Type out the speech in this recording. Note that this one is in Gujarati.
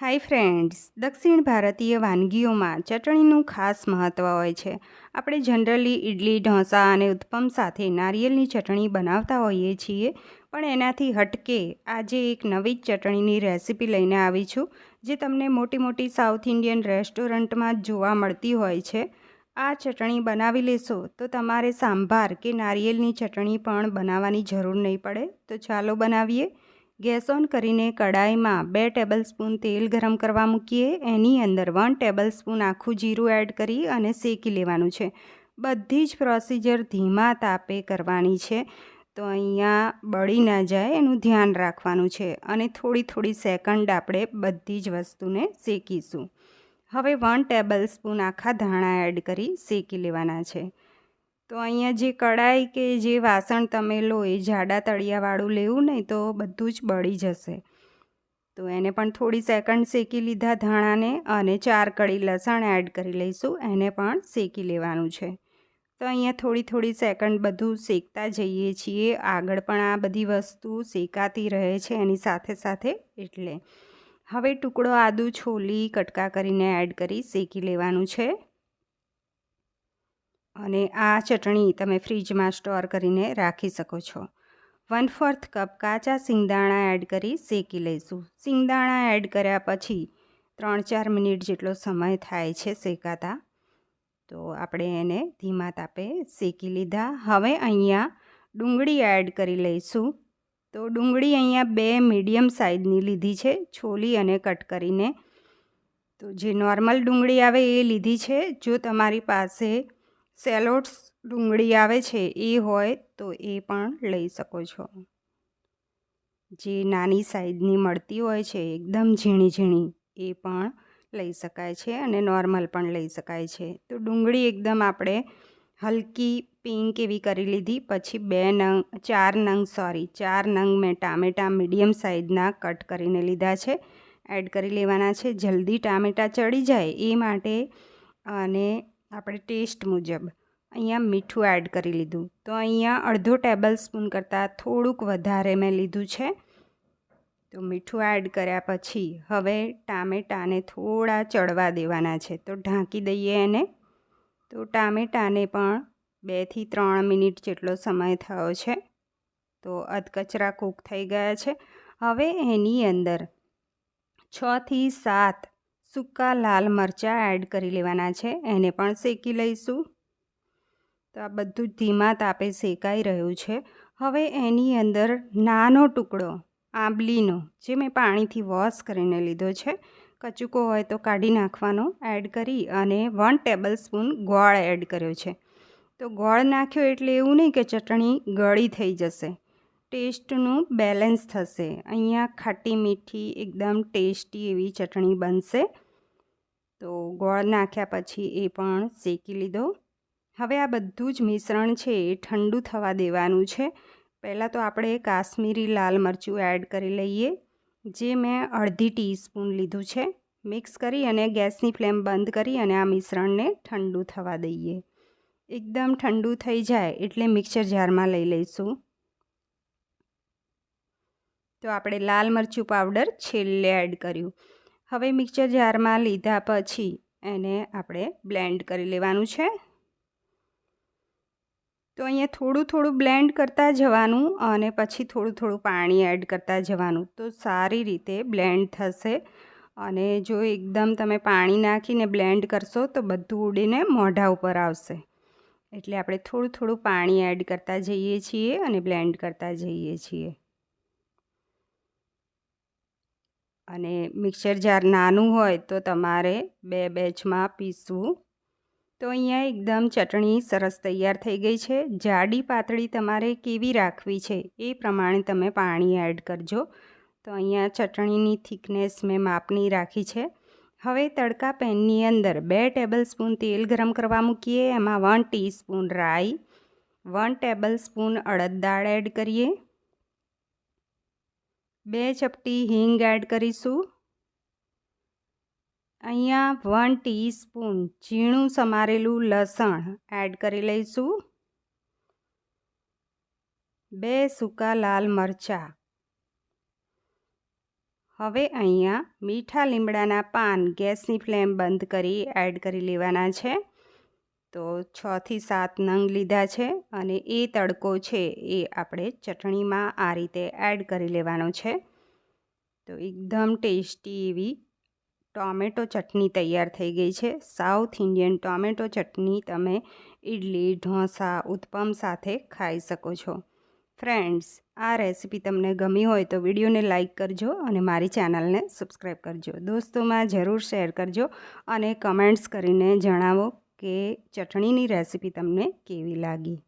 હાય ફ્રેન્ડ્સ, દક્ષિણ ભારતીય વાનગીઓમાં ચટણીનું ખાસ મહત્ત્વ હોય છે. આપણે જનરલી ઇડલી ઢોસા અને ઉત્પમ સાથે નારિયેળની ચટણી બનાવતા હોઈએ છીએ, પણ એનાથી હટકે આજે એક નવી જ ચટણીની રેસીપી લઈને આવી છું, જે તમને મોટી મોટી સાઉથ ઇન્ડિયન રેસ્ટોરન્ટમાં જોવા મળતી હોય છે. આ ચટણી બનાવી લેશો તો તમારે સાંભાર કે નારિયેળની ચટણી પણ બનાવવાની જરૂર નહીં પડે. તો ચાલો બનાવીએ. ગેસ ઓન કરીને કડાઈમાં બે ટેબલ સ્પૂન તેલ ગરમ કરવા મૂકીએ. એની અંદર વન ટેબલ સ્પૂન આખું જીરું એડ કરી અને શેકી લેવાનું છે. બધી જ પ્રોસિજર ધીમા તાપે કરવાની છે. તો અહીંયા બળી ના જાય એનું ધ્યાન રાખવાનું છે અને થોડી થોડી સેકન્ડ આપણે બધી જ વસ્તુને શેકીશું. હવે વન ટેબલ સ્પૂન આખા ધાણા એડ કરી શેકી લેવાના છે. તો અહીંયા જે કડાઈ કે જે વાસણ તમે લો, એ જાડા તળિયાવાળું લેવું નહીં તો બધું જ બળી જશે. તો એને પણ થોડી સેકન્ડ શેકી લીધા ધાણાને અને ચાર કળી લસણ એડ કરી લઈશું, એને પણ શેકી લેવાનું છે. તો અહીંયા થોડી થોડી સેકન્ડ બધું શેકતા જઈએ છીએ, આગળ પણ આ બધી વસ્તુ શેકાતી રહે છે એની સાથે સાથે એટલે. હવે ટુકડો આદુ છોલી કટકા કરીને એડ કરી શેકી લેવાનું છે. અને આ ચટણી તમે ફ્રીજમાં સ્ટોર કરીને રાખી શકો છો. વન ફોર્થ કપ કાચા સિંગદાણા એડ કરી શેકી લઈશું. સિંગદાણા એડ કર્યા પછી ત્રણ ચાર મિનિટ જેટલો સમય થાય છે શેકાતા. તો આપણે એને ધીમા તાપે શેકી લીધા. હવે અહીંયા ડુંગળી એડ કરી લઈશું. તો ડુંગળી અહીંયા બે મીડિયમ સાઇઝની લીધી છે, છોલી અને કટ કરીને. તો જે નોર્મલ ડુંગળી આવે એ લીધી છે. જો તમારી પાસે સેલોટ્સ ડુંગળી આવે છે, એ હોય તો એ પણ લઈ શકો છો. જે નાની સાઈઝની મળતી હોય છે, એકદમ ઝીણી ઝીણી, એ પણ લઈ શકાય છે અને નોર્મલ પણ લઈ શકાય છે. તો ડુંગળી એકદમ આપણે હલકી પિંક એવી કરી લીધી, પછી બે નંગ, ચાર નંગ, સોરી, ચાર નંગ મેં ટામેટાં મીડિયમ સાઇઝના કટ કરીને લીધા છે. એડ કરી લેવાના છે. જલ્દી ટામેટાં ચડી જાય એ માટે અને આપણે ટેસ્ટ મુજબ અહીંયા મીઠું એડ કરી લીધું. તો અહીંયા અડધો ટેબલ સ્પૂન કરતાં થોડુંક વધારે મેં લીધું છે. તો મીઠું એડ કર્યા પછી હવે ટામેટાને થોડા ચડવા દેવાના છે. તો ઢાંકી દઈએ એને. તો ટામેટાને પણ બેથી ત્રણ મિનિટ જેટલો સમય થયો છે. તો અધકચરા કૂક થઈ ગયા છે. હવે એની અંદર છથી સાત સૂકા, લાલ મરચાં એડ કરી લેવાના છે. એને પણ શેકી લઈશું. તો આ બધું ધીમા તાપે શેકાઈ રહ્યું છે. હવે એની અંદર નાનો ટુકડો આંબલીનો, જે મેં પાણીથી વોશ કરીને લીધો છે, કચુકો હોય તો કાઢી નાખવાનો એડ કરી અને વન ટેબલ સ્પૂન ગોળ એડ કર્યો છે. તો ગોળ નાખ્યો એટલે એવું નહીં કે ચટણી ગળી થઈ જશે. ટેસ્ટનું બેલેન્સ થશે. અહીંયા ખાટી મીઠી, એકદમ ટેસ્ટી એવી ચટણી બનશે. તો ગોળ નાખ્યા પછી એ પણ શેકી લીધો. હવે આ બધું જ મિશ્રણ છે એ ઠંડુ થવા દેવાનું છે. પહેલાં તો આપણે કાશ્મીરી લાલ મરચું એડ કરી લઈએ, જે મેં અડધી ટીસ્પૂન લીધું છે. મિક્સ કરી અને ગેસની ફ્લેમ બંધ કરી અને આ મિશ્રણને ઠંડુ થવા દઈએ. એકદમ ઠંડુ થઈ જાય એટલે મિક્સર જારમાં લઈ લઈશું. તો આપણે લાલ મરચું પાવડર છેલ્લે એડ કર્યું. હવે મિક્સર જારમાં લીધા પછી એને આપણે બ્લેન્ડ કરી લેવાનું છે. તો અહીંયા થોડું થોડું બ્લેન્ડ કરતા જવાનું અને પછી થોડું થોડું પાણી એડ કરતા જવાનું. તો સારી રીતે બ્લેન્ડ થશે અને જો એકદમ તમે પાણી નાખીને બ્લેન્ડ કરશો તો બધું ઉડીને મોઢા ઉપર આવશે. એટલે આપણે થોડું થોડું પાણી એડ કરતા જઈએ છીએ અને બ્લેન્ડ કરતા જઈએ છીએ. અને મિક્સર જાર નાનું હોય તો તમારે બે બેચમાં પીસવું. તો અહીંયા એકદમ ચટણી સરસ તૈયાર થઈ ગઈ છે. જાડી પાતળી તમારે કેવી રાખવી છે એ પ્રમાણે તમે પાણી એડ કરજો. તો અહીંયા ચટણીની થિકનેસ મેં માપની રાખી છે. હવે તડકા પેનની અંદર બે ટેબલ સ્પૂન તેલ ગરમ કરવા મૂકીએ. એમાં વન ટીસ્પૂન રાઈ, વન ટેબલ સ્પૂન અડદ દાળ એડ કરીએ. બે ચપટી હિંગ એડ કરીશું. અહીંયા વન ટીસ્પૂન ઝીણું સમારેલું લસણ એડ કરી લઈશું. બે સૂકા લાલ મરચાં. હવે અહીંયા મીઠા લીમડાના પાન ગેસની ફ્લેમ બંધ કરી એડ કરી લેવાના છે. તો છથી સાત નંગ લીધા છે અને એ તડકો છે એ આપણે ચટણીમાં આ રીતે એડ કરી લેવાનો છે. તો એકદમ ટેસ્ટી એવી ટોમેટો ચટણી તૈયાર થઈ ગઈ છે. સાઉથ ઇન્ડિયન ટોમેટો ચટણી તમે ઇડલી ઢોસા, ઉત્પમ સાથે ખાઈ શકો છો. ફ્રેન્ડ્સ, આ રેસીપી તમને ગમી હોય તો વિડીયોને લાઇક કરજો અને મારી ચેનલને સબસ્ક્રાઈબ કરજો. દોસ્તોમાં જરૂર શેર કરજો અને કમેન્ટ્સ કરીને જણાવો કે ચટણીની રેસીપી તમને કેવી લાગી?